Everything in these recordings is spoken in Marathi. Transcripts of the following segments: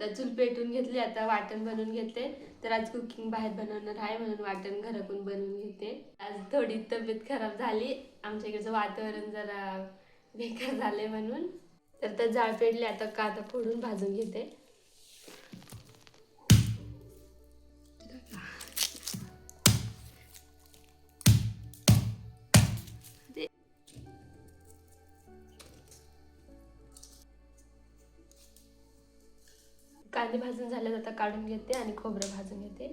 तर चूल पेटून घेतली आता वाटण बनवून घेते. तर आज कुकिंग बाहेर बनवणार आहे म्हणून वाटण घरातून बनवून घेते. आज थोडी तब्येत खराब झाली. आमच्या इकडचं वातावरण जरा बेकार झाले म्हणून. तर त्या जाळ पेटले आता कांदा फोडून भाजून घेते. कांदे भाजून झाल्यात आता काढून घेते आणि खोबरं भाजून घेते.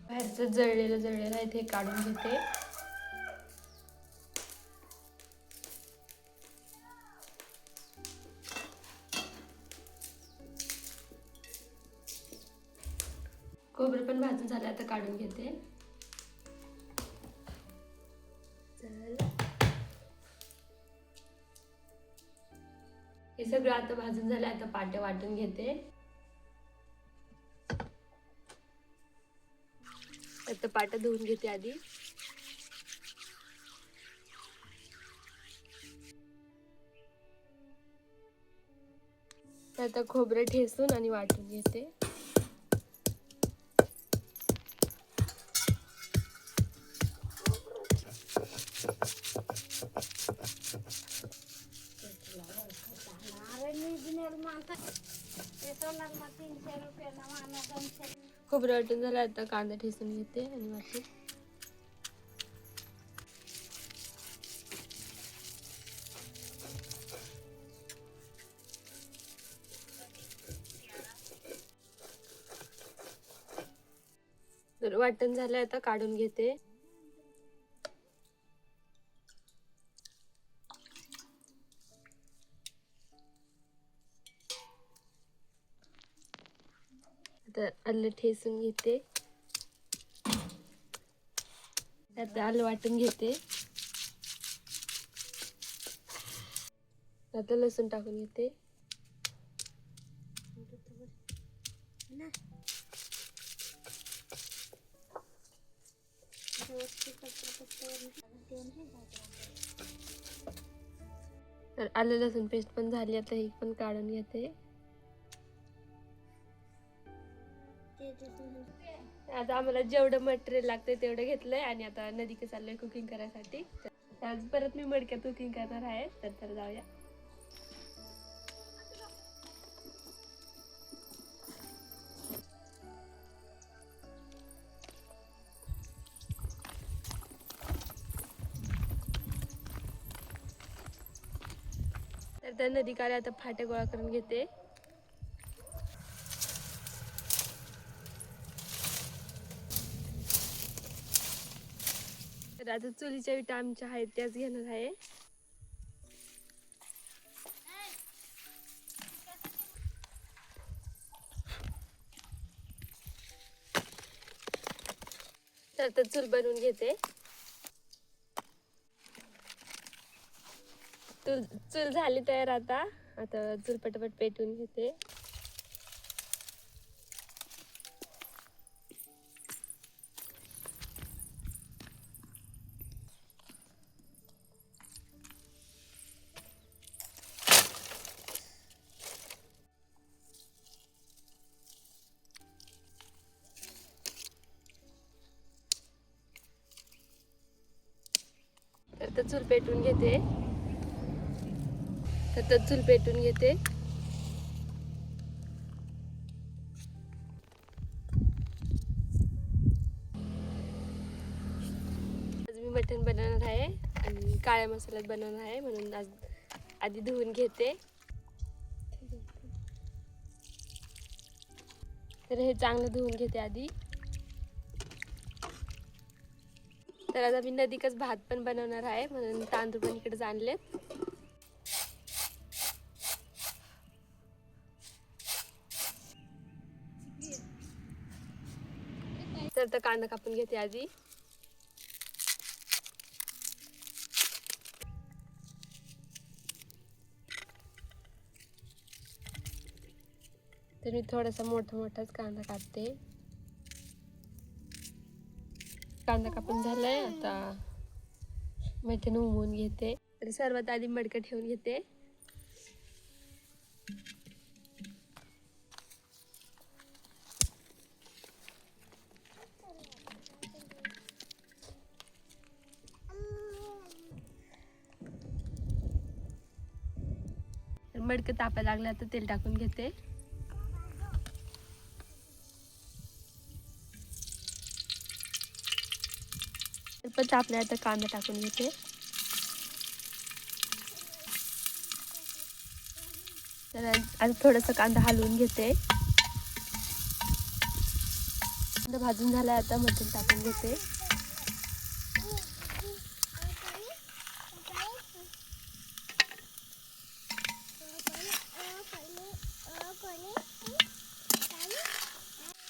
बाहेरचं जळलेलं जळलेलं आहे ते काढून घेते. हे सगळं आता भाजून झालं आता पाट्या वाटून घेते. आता पाट्या धुवून घेते आधी. तर आता खोबरं ठेसून आणि वाटून घेते. खोबरं वाटून झालं आता कांदा ठेसून घेते आणि वाटून तर वाटण झालं आता काढून घेते. तर आलं ठेसून घेते. त्यात आलं वाटून घेते. आता लसूण टाकून घेते. तर आलं लसूण पेस्ट पण झाली आता ही पण काढून घेते. आता आम्हाला जेवढं मटेरियल लागतंय तेवढं घेतलंय आणि आता नदीकडे चाललोय कुकिंग करायसाठी. तर आज परत मी मडक्यात कुकिंग करणार आहे. तर तर जाऊया. तर त्या नदीकाला आता फाटे गोळा करून घेते. तर आता चुलीच्या विटा आमच्या आहेत त्याच घेणार आहे. तर आता चूल बनवून घेते. चूल चूल झाली तयार आता. आता चूल पटपट पेटवून घेते. तर चूल पेटून घेते. तर आता चूल पेटून घेते. आज मी मटण बनवणार आहे आणि काळ्या मसाल्यात बनवणार आहे म्हणून आज आधी धुवून घेते. तर हे चांगलं धुवून घेते आधी. तर आता मी नदीकच भात पण बनवणार आहे म्हणून तांदूळ पण इकडेच आणलेत. तर तर कांदा कापून घेते आधी. तर मी थोडासा मोठा मोठाच कांदा कापते. कांदा कापून झालाय आता मटण उमवून घेते. तर सर्वात आधी मडकं ठेवून घेते. मडकं तापायला लागलं तर तेल टाकून घेते. तर पण तापल्या आता कांदा टाकून घेते. तर आता थोडंसं कांदा हलवून घेते. कांदा भाजून झाला आता मटण टाकून घेते.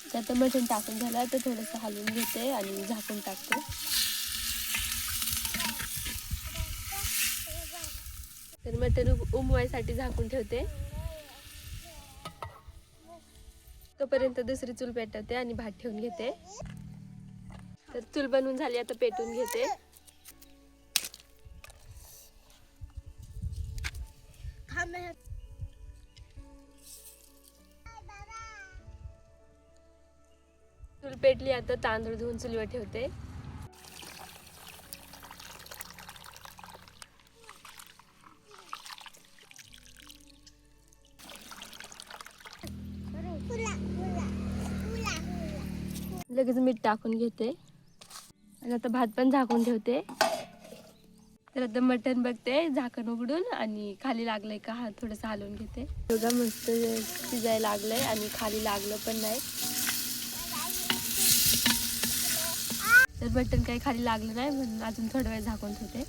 त्यात आता मटण टाकून झालं तर थोडंसं हलवून घेते आणि झाकून टाकते. तर उमवायसाठी झाकून ठेवते. तोपर्यंत दुसरी चूल पेटवते आणि भात ठेवून घेते. तर चूल बनवून झाली आता पेटून घेते. चूल पेटली आता तांदूळ धुवून चुलीवर ठेवते. लगेच मीठ टाकून घेते. आणि आता भात पण झाकून ठेवते. तर आता मटण बघते झाकण उघडून आणि खाली लागलंय का हा थोडंसं हलवून घेते. बघा मस्त शिजायला लागलंय आणि खाली लागलं पण नाही. तर मटण काही खाली लागलं नाही म्हणून अजून थोडा वेळ झाकून ठेवते.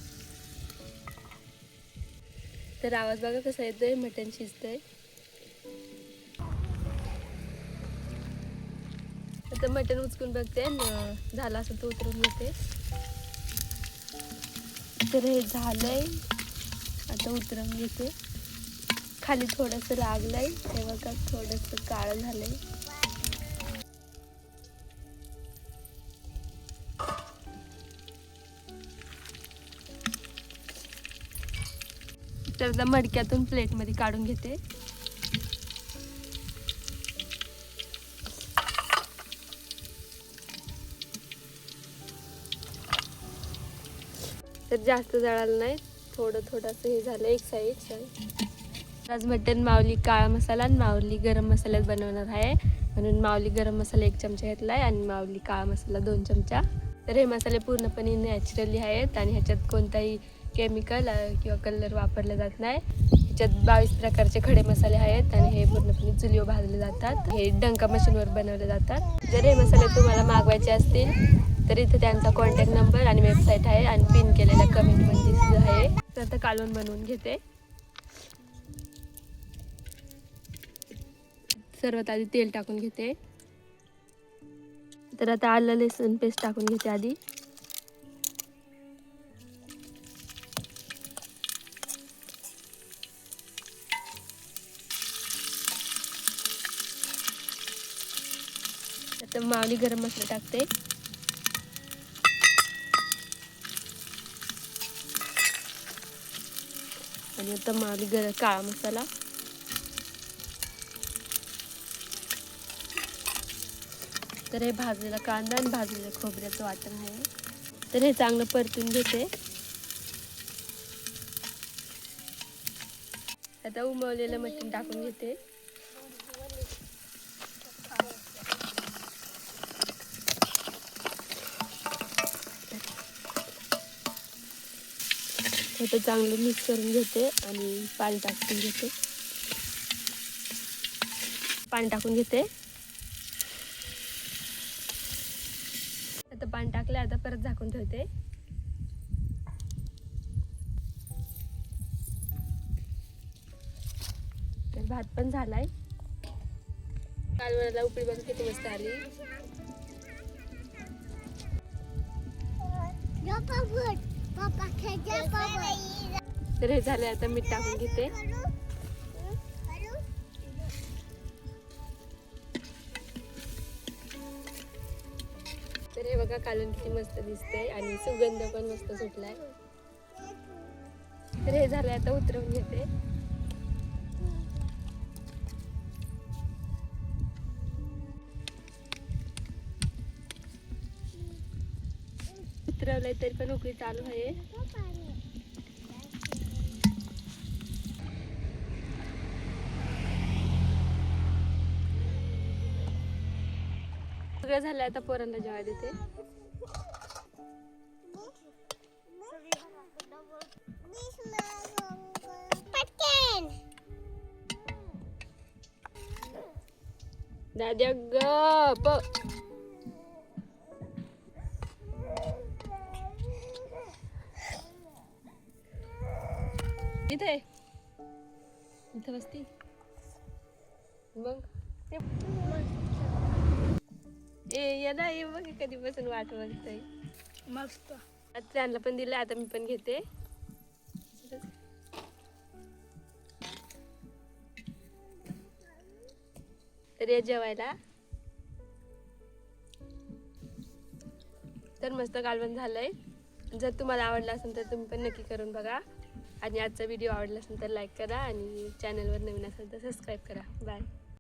तर आवाज बघा कसा येतोय? मटण शिजतंय. आता मटण उचकून बघते झालं असं तो उतरून घेते. तर हे झालंय. आता उतरून घेते. खाली थोडंसं लागलंय. तेव्हा का थोडंसं काळं झालंय. तर मडक्यातून प्लेटमध्ये काढून घेते. तर जास्त जळालं नाही. थोडं थोडंसं हे झालं एक साईड आज मटन माऊली काळा मसाला आणि माऊली गरम मसाल्यात बनवणार आहे. म्हणून माऊली गरम मसाला एक चमचा घेतला आहे आणि माऊली काळा मसाला दोन चमचा. तर हे मसाले पूर्णपणे नॅचरली आहेत आणि ह्याच्यात कोणताही केमिकल किंवा कलर वापरला जात नाही. ह्याच्यात बावीस प्रकारचे खडे मसाले आहेत आणि हे पूर्णपणे चुलीवर भाजले जातात. हे डंका मशीनवर बनवले जातात. जर हे मसाले तुम्हाला मागवायचे असतील तर इथे त्यांचा कॉन्टॅक्ट नंबर आणि वेबसाईट आहे आणि पिन केलेल्या कमेंटमध्ये सुद्धा आहे. तर आता कालवण बनवून घेते. सर्वात आधी तेल टाकून घेते. तर आता आलं लसूण पेस्ट टाकून घेते आधी. आता मावली गरम मसाला टाकते. आणि आता माली गर काळा मसाला. तर हे भाजलेला कांदा आणि भाजलेलं खोबऱ्याचं वाटण आहे. तर हे चांगलं परतून घेते. आता उमवलेलं मटण टाकून घेते. आता चांगलं मिक्स करून घेते आणि पाणी टाकून घेते. पाणी टाकून घेते. आता पाणी टाकले आता परत झाकून ठेवते. भात पण झालाय. कालवणाला उपडी बघ किती मस्त आली. तर हे झाले आता मीठ टाकून घेते. तर हे बघा कालून किती मस्त दिसते आणि सुगंध पण मस्त सुटलाय. तर हे झालंय आता उतरवून घेते. उतरवलंय तरी पण उकळी चालू आहे. सगळं झालं आता पोरांना जेव्हा देते. पटकन. दाद्या गप. इथे इथं बसती. मग? ते- ए ये ना ये बघ कधीपासून वाट बघताय. मस्त. आता त्यांना पण दिलं आता मी पण घेते. तर ये जेवायला. तर मस्त कालवण झालंय. जर तुम्हाला आवडलं असेल तर तुम्ही पण नक्की करून बघा. आणि आजचा व्हिडिओ आवडला असेल तर लाईक करा आणि चॅनलवर नवीन असेल तर सबस्क्राईब करा. बाय